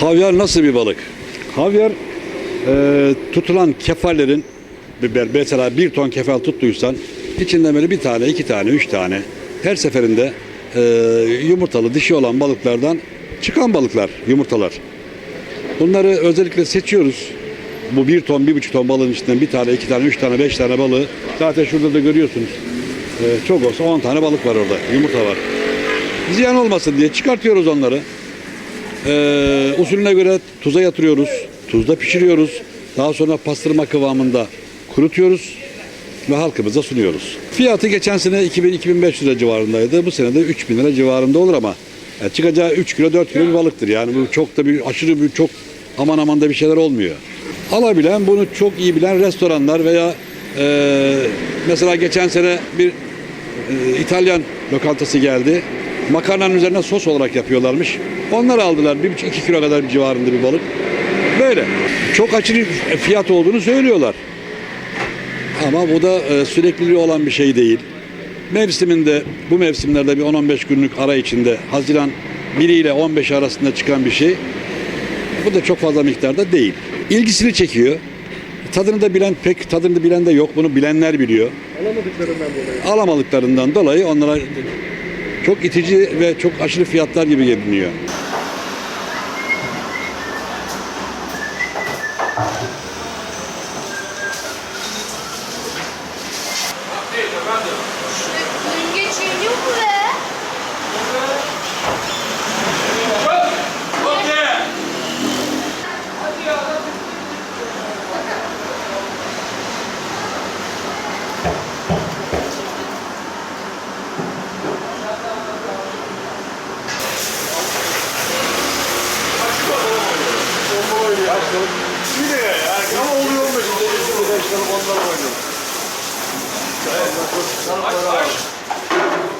Havyar nasıl bir balık? Havyar e, tutulan kefallerin mesela bir ton kefal tuttuysan içinde böyle bir tane, iki tane, üç tane her seferinde e, yumurtalı dişi olan balıklardan çıkan balıklar, yumurtalar. Bunları özellikle seçiyoruz. Bu bir ton, bir buçuk ton balığın içinden bir tane, iki tane, üç tane, beş tane balığı. Zaten şurada da görüyorsunuz. E, çok olsa on tane balık var orada, yumurta var. Ziyan olmasın diye çıkartıyoruz onları. Ee, usulüne göre tuza yatırıyoruz. Tuzda pişiriyoruz. Daha sonra pastırma kıvamında kurutuyoruz ve halkımıza sunuyoruz. Fiyatı geçen sene 2000-2500 lira civarındaydı. Bu sene de 3000 lira civarında olur ama yani çıkacağı 3 kilo 4 kilo bir balıktır. Yani bu çok da bir aşırı bir çok aman aman da bir şeyler olmuyor. Alabilen bunu çok iyi bilen restoranlar veya e, mesela geçen sene bir e, İtalyan lokantası geldi. Makarnanın üzerine sos olarak yapıyorlarmış. Onlar aldılar. Bir buçuk iki kilo kadar bir civarında bir balık. Böyle. Çok aşırı fiyat olduğunu söylüyorlar. Ama bu da e, sürekliliği olan bir şey değil. Mevsiminde, bu mevsimlerde bir 10-15 günlük ara içinde Haziran 1 ile 15 arasında çıkan bir şey. Bu da çok fazla miktarda değil. İlgisini çekiyor. Tadını da bilen pek tadını da bilen de yok. Bunu bilenler biliyor. Alamadıklarından dolayı. Alamadıklarından dolayı onlara çok itici ve çok aşırı fiyatlar gibi görünüyor. Yine ya. Yani ama oluyor 15. 25 tane onlar oynuyor. Evet.